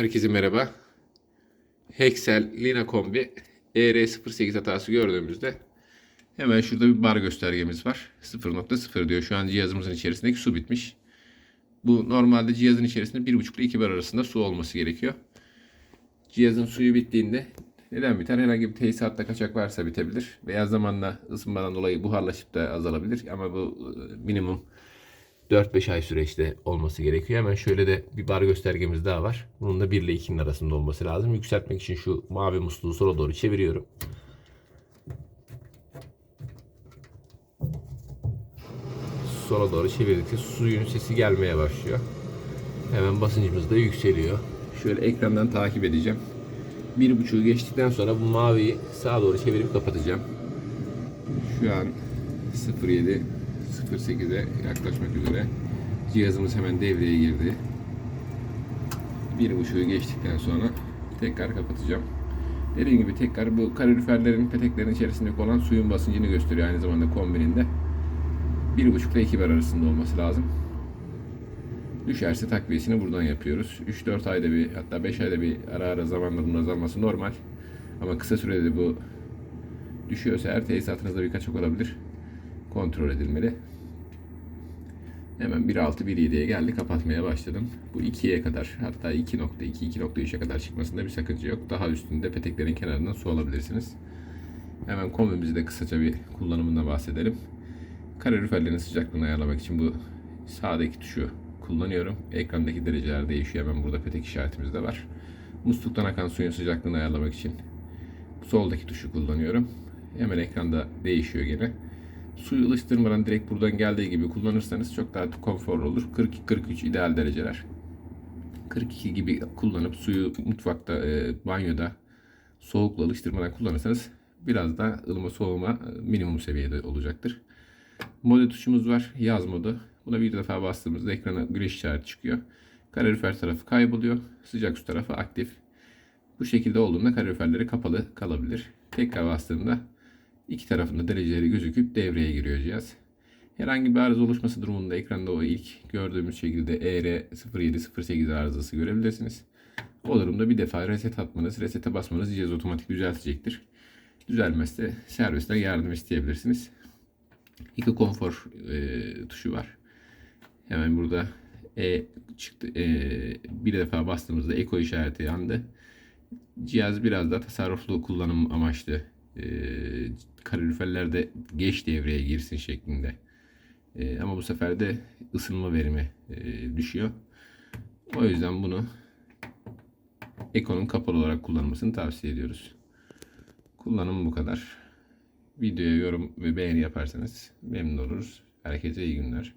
Herkese merhaba. Hexel Lina Kombi ER08 hatası gördüğümüzde hemen şurada bir bar göstergemiz var. 0.0 diyor. Şu an cihazımızın içerisindeki su bitmiş. Bu normalde cihazın içerisinde 1.5 ile 2 bar arasında su olması gerekiyor. Cihazın suyu bittiğinde neden biter? Herhangi bir tesisatta kaçak varsa bitebilir. Veya zamanla ısınmadan dolayı buharlaşıp da azalabilir. Ama bu e, minimum 4-5 ay süreçte olması gerekiyor. Hemen şöyle de bir bar göstergemiz daha var. Bunun da 1 ile 2'nin arasında olması lazım. Yükseltmek için şu mavi musluğu sola doğru çeviriyorum. Sola doğru çevirdikçe suyun sesi gelmeye başlıyor. Hemen basıncımız da yükseliyor. Şöyle ekrandan takip edeceğim. 1.5'u geçtikten sonra bu maviyi sağa doğru çevirip kapatacağım. Şu an 07 08'e yaklaşmak üzere. Cihazımız hemen devreye girdi. Bir buçuğu geçtikten sonra tekrar kapatacağım. Dediğim gibi tekrar bu kaloriferlerin peteklerin içerisindeki olan suyun basıncını gösteriyor aynı zamanda kombininde. Bir buçuk ile iki bar arasında olması lazım. Düşerse takviyesini buradan yapıyoruz. 3-4 ayda bir hatta 5 ayda bir ara ara zamanların azalması normal. Ama kısa sürede bu düşüyorsa eğer tesisatınızda bir kaçak olabilir. Kontrol edilmeli. Hemen 1.6 1.7'ye geldi kapatmaya başladım. Bu 2'ye kadar hatta 2.2 2.3'e kadar çıkmasında bir sakınca yok. Daha üstünde peteklerin kenarından su alabilirsiniz. Hemen kombimizi de kısaca bir kullanımından bahsedelim. Kaloriferlerin sıcaklığını ayarlamak için bu sağdaki tuşu kullanıyorum. Ekrandaki dereceler değişiyor. Hemen burada petek işaretimiz de var. Musluktan akan suyun sıcaklığını ayarlamak için soldaki tuşu kullanıyorum. Hemen ekranda değişiyor gene. Suyu ılıştırmadan direkt buradan geldiği gibi kullanırsanız çok daha konforlu olur. 42-43 ideal dereceler. 42 gibi kullanıp suyu mutfakta, e, banyoda soğukla ılıştırmadan kullanırsanız biraz daha ılıma soğuma e, minimum seviyede olacaktır. Mode tuşumuz var. Yaz modu. Buna bir defa bastığımızda ekrana güneş işareti çıkıyor. Kalorifer tarafı kayboluyor. Sıcak su tarafı aktif. Bu şekilde olduğunda kaloriferleri kapalı kalabilir. Tekrar bastığımda iki tarafında dereceleri gözüküp devreye giriyor cihaz. Herhangi bir arıza oluşması durumunda ekranda o ilk gördüğümüz şekilde E ER0708 arızası görebilirsiniz. O durumda bir defa reset atmanız, resete basmanız cihaz otomatik düzeltecektir. Düzelmezse servisten yardım isteyebilirsiniz. İki konfor e, tuşu var. Hemen burada E çıktı. E, bir defa bastığımızda Eko işareti yandı. Cihaz biraz da tasarruflu kullanım amaçlı e, kaloriferlerde geç devreye girsin şeklinde. E, ama bu sefer de ısınma verimi e, düşüyor. O yüzden bunu Eko'nun kapalı olarak kullanılmasını tavsiye ediyoruz. Kullanım bu kadar. Videoya yorum ve beğeni yaparsanız memnun oluruz. Herkese iyi günler.